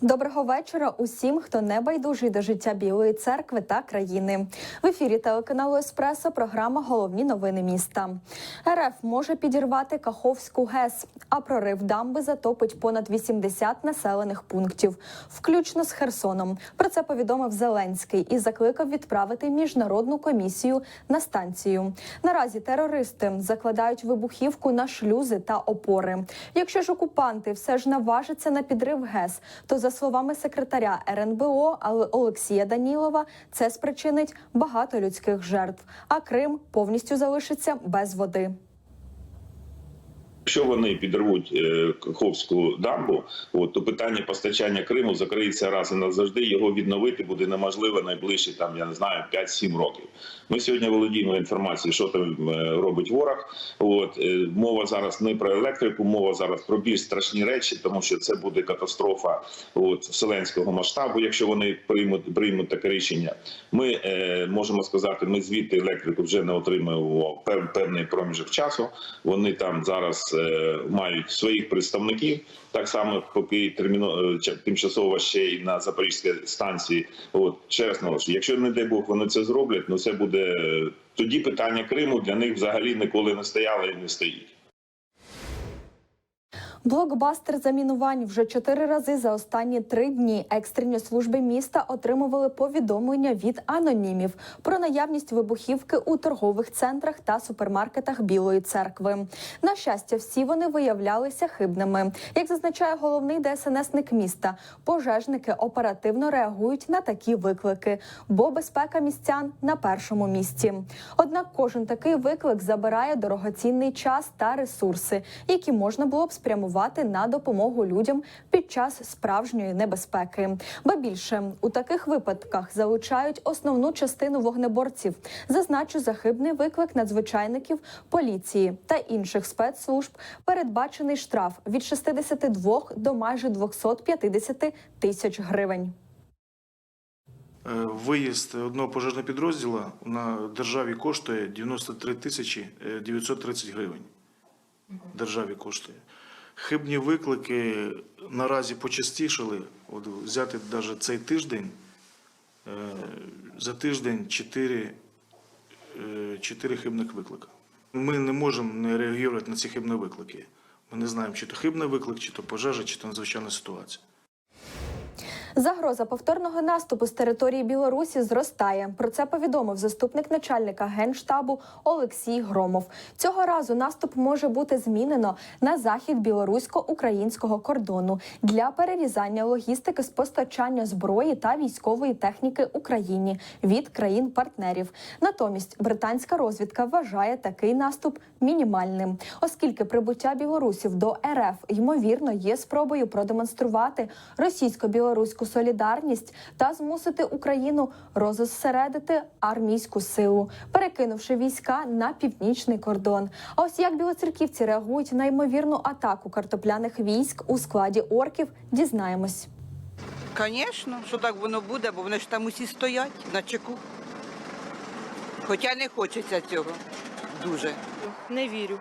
Доброго вечора усім, хто не байдужий до життя Білої церкви та країни. В ефірі телеканалу Еспресо програма Головні новини міста. РФ може підірвати Каховську ГЕС, а прорив дамби затопить понад 80 населених пунктів, включно з Херсоном. Про це повідомив Зеленський і закликав відправити міжнародну комісію на станцію. Наразі терористи закладають вибухівку на шлюзи та опори. Якщо ж окупанти все ж наважаться на підрив ГЕС, то за словами секретаря РНБО Олексія Данілова, це спричинить багато людських жертв. А Крим повністю залишиться без води. Якщо вони підірвуть е, Каховську дамбу, от, то питання постачання Криму закриється раз і назавжди. Його відновити буде неможливо найближчі там, я не знаю, 5-7 років. Ми сьогодні володіємо інформацією, що там е, робить ворог. От е, мова зараз не про електрику, мова зараз про більш страшні речі, тому що це буде катастрофа от, вселенського масштабу. Якщо вони приймуть приймуть таке рішення, ми е, можемо сказати, ми звідти електрику вже не отримуємо пев- певний проміжок часу. Вони там зараз мають своїх представників. Так само, поки терміно е, тимчасово ще й на Запорізькій станції. От чесно, якщо не дай Бог вони це зроблять, ну це буде е, тоді питання Криму для них взагалі ніколи не стояло і не стоїть. Блокбастер замінувань вже чотири рази за останні три дні. Екстрені служби міста отримували повідомлення від анонімів про наявність вибухівки у торгових центрах та супермаркетах Білої церкви. На щастя, всі вони виявлялися хибними. Як зазначає головний ДСНСник міста, пожежники оперативно реагують на такі виклики, бо безпека містян на першому місці. Однак кожен такий виклик забирає дорогоцінний час та ресурси, які можна було б спрямувати на допомогу людям під час справжньої небезпеки. Ба більше у таких випадках залучають основну частину вогнеборців. Зазначу захибний виклик надзвичайників, поліції та інших спецслужб. Передбачений штраф від 62 до майже 250 тисяч гривень. Е, Виїзд одного пожежного підрозділу на державі коштує 93 тисячі е, 930 гривень. Державі коштує. Хибні виклики наразі почастішали. От взяти навіть цей тиждень, е, за тиждень 4, 4 хибних виклика. Ми не можемо не реагувати на ці хибні виклики. Ми не знаємо, чи то хибний виклик, чи то пожежа, чи то надзвичайна ситуація. Загроза повторного наступу з території Білорусі зростає. Про це повідомив заступник начальника генштабу Олексій Громов. Цього разу наступ може бути змінено на захід білорусько-українського кордону для перерізання логістики з постачання зброї та військової техніки Україні від країн-партнерів. Натомість британська розвідка вважає такий наступ мінімальним, оскільки прибуття білорусів до РФ ймовірно є спробою продемонструвати російсько-білоруську солідарність та змусити Україну розосередити армійську силу, перекинувши війська на північний кордон. А ось як білоцерківці реагують на ймовірну атаку картопляних військ у складі орків, дізнаємось. Звісно, що так воно буде, бо вони ж там усі стоять на чеку. Хоча не хочеться цього дуже. Не вірю.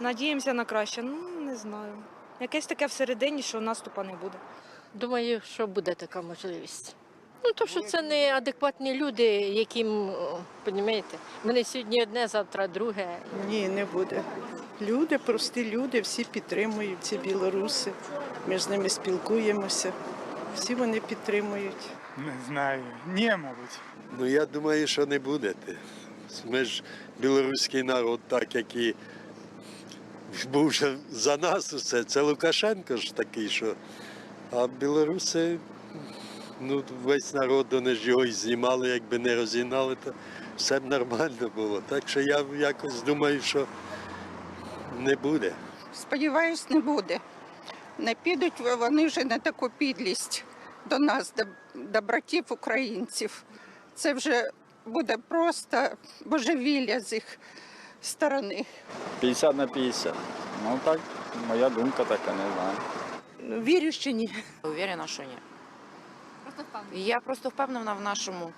Надіємося на краще. Ну, не знаю. Якесь таке всередині, що наступу не буде. Думаю, що буде така можливість. Ну, то що це не адекватні люди, яким, розумієте, мене сьогодні одне, завтра друге. Ні, не буде. Люди, прості люди, всі підтримують ці білоруси. Ми з ними спілкуємося. Всі вони підтримують. Не знаю. Ні, мабуть. Ну я думаю, що не будете. Ми ж білоруський народ, так як і був вже за нас усе. Це Лукашенко ж такий, що. А білоруси, ну, весь народ вони ж його і знімали, якби не розігнали, то все б нормально було. Так що я якось думаю, що не буде. Сподіваюсь, не буде. Не підуть вони вже на таку підлість до нас, до, до братів українців. Це вже буде просто божевілля з їх сторони. 50 на 50. Ну так, моя думка така, не знаю. Вірю, що ні. Уверена, що ні. Я просто впевнена в нашому,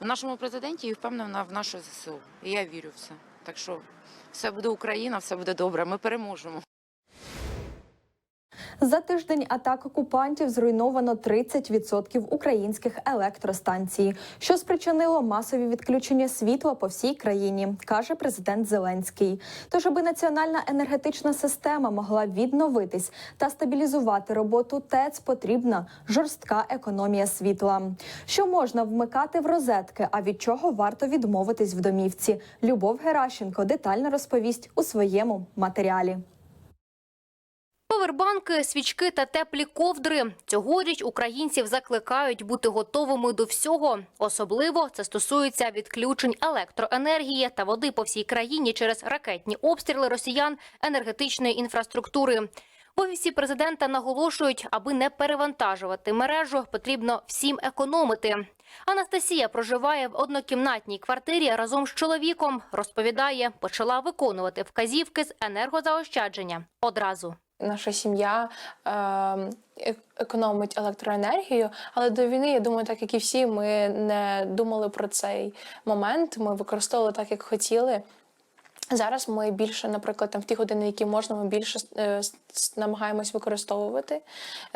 в нашому президенті і впевнена в нашу ЗСУ. І я вірю в це. Так що все буде Україна, все буде добре. Ми переможемо. За тиждень атак окупантів зруйновано 30% українських електростанцій, що спричинило масові відключення світла по всій країні, каже президент Зеленський. Тож, аби національна енергетична система могла відновитись та стабілізувати роботу ТЕЦ, потрібна жорстка економія світла. Що можна вмикати в розетки, а від чого варто відмовитись в домівці? Любов Геращенко детально розповість у своєму матеріалі. Повербанки, свічки та теплі ковдри. Цьогоріч українців закликають бути готовими до всього. Особливо це стосується відключень електроенергії та води по всій країні через ракетні обстріли росіян енергетичної інфраструктури. В офісі президента наголошують, аби не перевантажувати мережу, потрібно всім економити. Анастасія проживає в однокімнатній квартирі разом з чоловіком. Розповідає, почала виконувати вказівки з енергозаощадження одразу. Наша сім'я е, е- економить електроенергію, але до війни, я думаю, так як і всі, ми не думали про цей момент. Ми використовували так, як хотіли. Зараз ми більше, наприклад, там в ті години, які можна, ми більше е, намагаємось використовувати,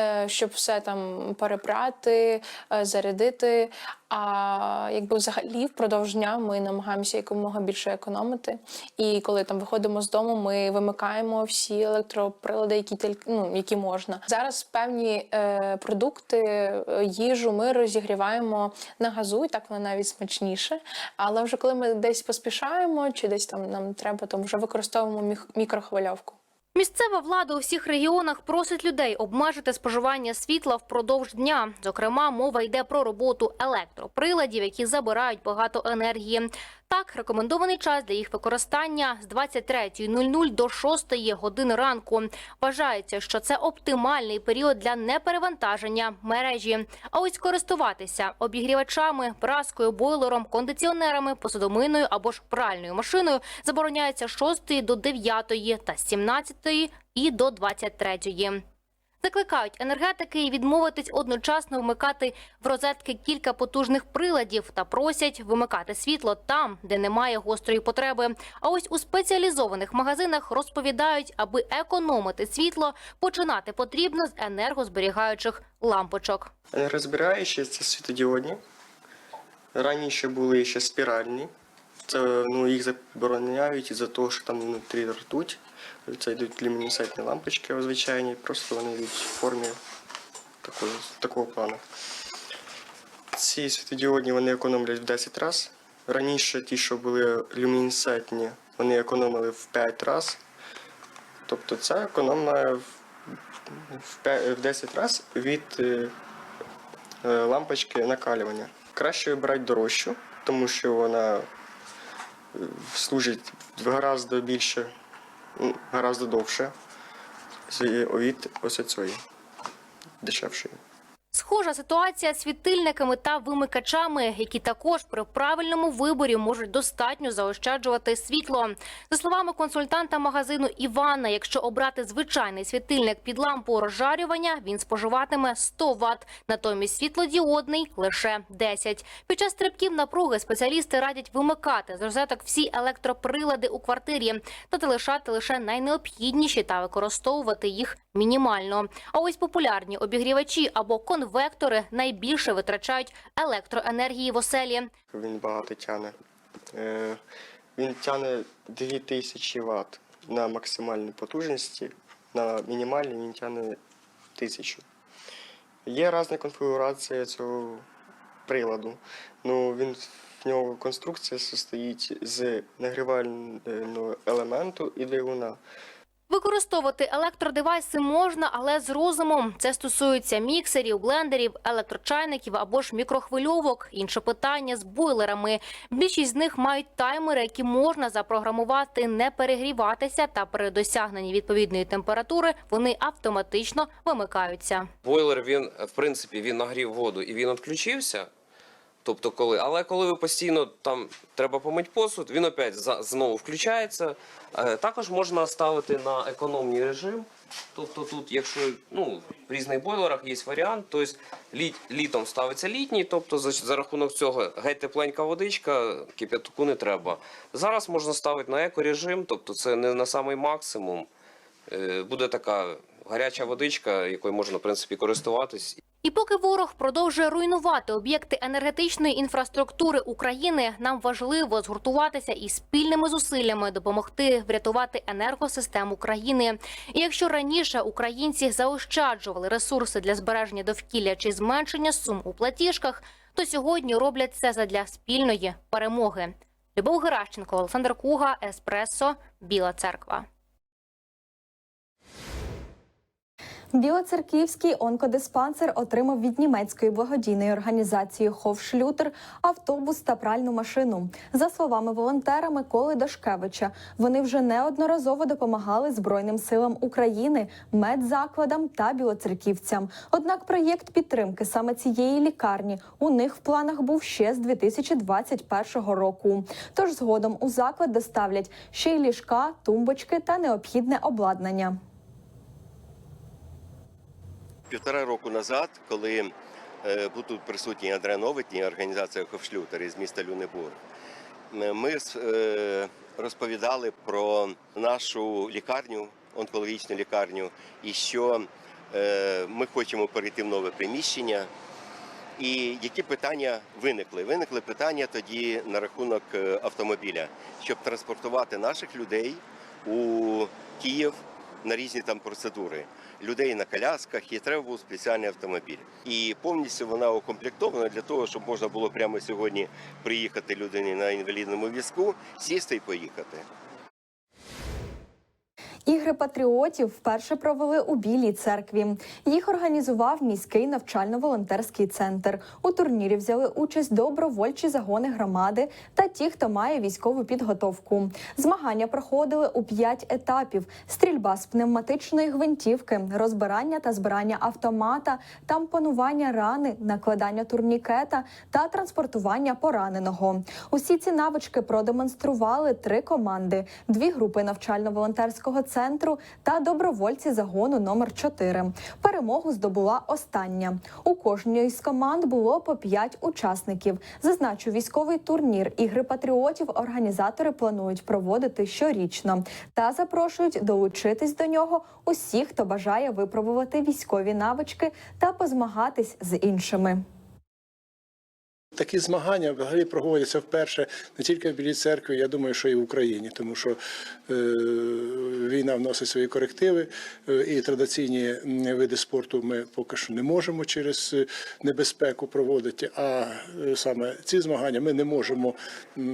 е, щоб все там перепрати, е, зарядити. А якби взагалі впродовж дня ми намагаємося якомога більше економити. І коли там виходимо з дому, ми вимикаємо всі електроприлади, які тільки ну, які можна. Зараз певні е, продукти, е, їжу ми розігріваємо на газу, і так воно навіть смачніше. Але вже коли ми десь поспішаємо, чи десь там нам треба, то вже використовуємо мікрохвильовку. Місцева влада у всіх регіонах просить людей обмежити споживання світла впродовж дня. Зокрема, мова йде про роботу електроприладів, які забирають багато енергії. Так, рекомендований час для їх використання з 23.00 до 6 години ранку. Вважається, що це оптимальний період для неперевантаження мережі. А ось користуватися обігрівачами, праскою, бойлером, кондиціонерами, посудомийною або ж пральною машиною забороняється з 6 до 9 та з 17 і до 23. Закликають енергетики відмовитись одночасно вмикати в розетки кілька потужних приладів та просять вимикати світло там, де немає гострої потреби. А ось у спеціалізованих магазинах розповідають, аби економити світло, починати потрібно з енергозберігаючих лампочок. Розбираючи це світодіодні. Раніше були ще спіральні. Це ну, їх забороняють із-за того, що там внутрі ртуть. Це йдуть люмінесцентні лампочки звичайні, просто вони йдуть в формі такої, такого плану. Ці світодіодні вони економлять в 10 разів. Раніше ті, що були люмінесцентні, вони економили в 5 разів. Тобто це економна в, в, в 10 разів від е, е, лампочки накалювання. Краще брати дорожчу, тому що вона служить гораздо більше, ну, гораздо довше від ось цієї дешевшої. Схожа ситуація з світильниками та вимикачами, які також при правильному виборі можуть достатньо заощаджувати світло. За словами консультанта магазину Івана, якщо обрати звичайний світильник під лампу розжарювання, він споживатиме 100 Вт, натомість світлодіодний лише 10. Під час стрибків напруги спеціалісти радять вимикати з розеток всі електроприлади у квартирі та залишати лише найнеобхідніші та використовувати їх мінімально. А ось популярні обігрівачі або конвектори найбільше витрачають електроенергії в оселі. Він багато тяне. Е, Він тяне 2000 Вт на максимальній потужності, на мінімальній він тяне 1000. Є різна конфігурація цього приладу. Ну, він, в нього конструкція состоїть з нагрівального елементу і двигуна. Використовувати електродевайси можна, але з розумом. Це стосується міксерів, блендерів, електрочайників або ж мікрохвильовок. Інше питання з бойлерами. Більшість з них мають таймери, які можна запрограмувати, не перегріватися, та при досягненні відповідної температури вони автоматично вимикаються. Бойлер він в принципі він нагрів воду і він відключився. Тобто, коли, але коли ви постійно там треба помити посуд, він опять за- знову включається. Е, Також можна ставити на економний режим. Тобто тут, якщо ну, в різних бойлерах є варіант, тобто літ, літом ставиться літній, тобто за, за рахунок цього геть тепленька водичка, кип'ятку не треба. Зараз можна ставити на екорежим, тобто це не на самий максимум. Е, Буде така гаряча водичка, якою можна в принципі користуватись. І поки ворог продовжує руйнувати об'єкти енергетичної інфраструктури України, нам важливо згуртуватися і спільними зусиллями допомогти врятувати енергосистему країни. І якщо раніше українці заощаджували ресурси для збереження довкілля чи зменшення сум у платіжках, то сьогодні роблять це задля спільної перемоги. Любов Геращенко, Олександр Куга, Еспресо, Біла Церква. Білоцерківський онкодиспансер отримав від німецької благодійної організації Хофшлютер автобус та пральну машину. За словами волонтера Миколи Дашкевича, вони вже неодноразово допомагали Збройним силам України, медзакладам та білоцерківцям. Однак проєкт підтримки саме цієї лікарні у них в планах був ще з 2021 року. Тож згодом у заклад доставлять ще й ліжка, тумбочки та необхідне обладнання. Півтора року назад, коли е, був тут присутній Андре Новитній, організація Хофшлютер із міста Люнебург, ми е, розповідали про нашу лікарню, онкологічну лікарню, і що е, ми хочемо перейти в нове приміщення. І які питання виникли? Виникли питання тоді на рахунок автомобіля, щоб транспортувати наших людей у Київ на різні там процедури. Людей на колясках, і треба був спеціальний автомобіль. І повністю вона укомплектована для того, щоб можна було прямо сьогодні приїхати людині на інвалідному візку, сісти і поїхати. Ігри патріотів вперше провели у Білій церкві. Їх організував міський навчально-волонтерський центр. У турнірі взяли участь добровольчі загони громади та ті, хто має військову підготовку. Змагання проходили у п'ять етапів: стрільба з пневматичної гвинтівки, розбирання та збирання автомата, тампонування рани, накладання турнікета та транспортування пораненого. Усі ці навички продемонстрували три команди: дві групи навчально-волонтерського центру та добровольці загону номер 4 Перемогу здобула остання. У кожній з команд було по п'ять учасників. Зазначу, військовий турнір ігри патріотів організатори планують проводити щорічно та запрошують долучитись до нього усіх, хто бажає випробувати військові навички та позмагатись з іншими. Такі змагання взагалі проводяться вперше не тільки в Білій церкві, я думаю, що і в Україні, тому що е, війна вносить свої корективи, е, і традиційні види спорту ми поки що не можемо через е, небезпеку проводити. А е, саме ці змагання ми не можемо,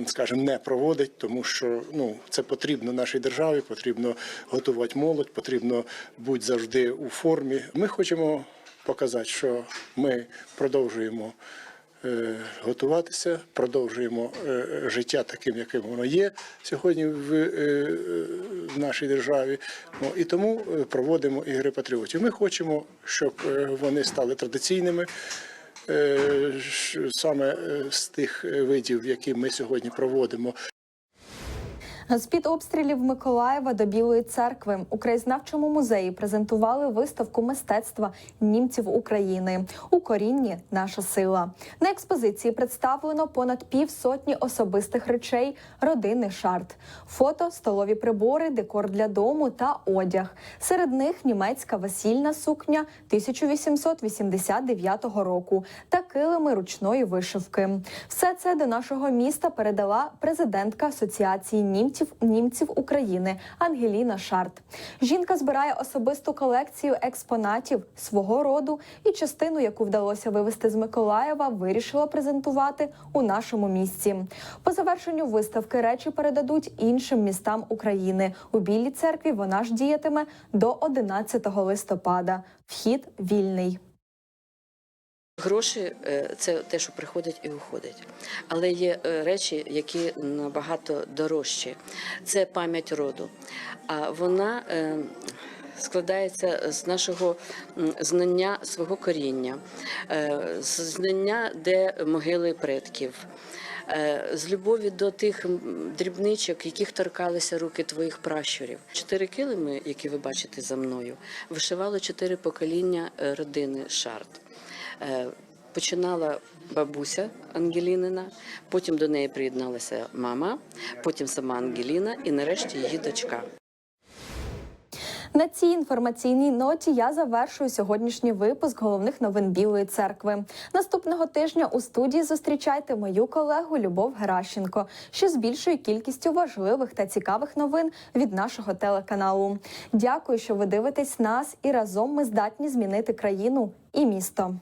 скажімо, не проводити, тому що ну, це потрібно нашій державі, потрібно готувати молодь, потрібно бути завжди у формі. Ми хочемо показати, що ми продовжуємо готуватися, продовжуємо е, життя таким, яким воно є сьогодні в, е, нашій державі. Ну, і тому е, проводимо ігри патріотів. Ми хочемо, щоб е, вони стали традиційними. е, Саме е, з тих е, видів, які ми сьогодні проводимо. З під обстрілів Миколаєва до Білої церкви у краєзнавчому музеї презентували виставку мистецтва німців України у корінні наша сила. На експозиції представлено понад півсотні особистих речей родини Шарт, фото, столові прибори, декор для дому та одяг. Серед них німецька весільна сукня 1889 року та килими ручної вишивки. Все це до нашого міста передала президентка Асоціації німців німців України Ангеліна Шарт. Жінка збирає особисту колекцію експонатів свого роду і частину, яку вдалося вивезти з Миколаєва, вирішила презентувати у нашому місці. По завершенню виставки речі передадуть іншим містам України. У Білій церкві вона ж діятиме до 11 листопада. Вхід вільний. Гроші е, це те, що приходить і уходить. Але є е, речі, які набагато дорожчі. Це пам'ять роду. А вона е, складається з нашого знання свого коріння, з знання, де могили предків. З любові до тих дрібничок, яких торкалися руки твоїх пращурів. Чотири килими, які ви бачите за мною, вишивало чотири покоління родини Шарт. Е, Починала бабуся Ангелінина, потім до неї приєдналася мама, потім сама Ангеліна і нарешті її дочка. На цій інформаційній ноті я завершую сьогоднішній випуск головних новин Білої церкви. Наступного тижня у студії зустрічайте мою колегу Любов Геращенко, що з більшою кількістю важливих та цікавих новин від нашого телеканалу. Дякую, що ви дивитесь нас, і разом ми здатні змінити країну і місто.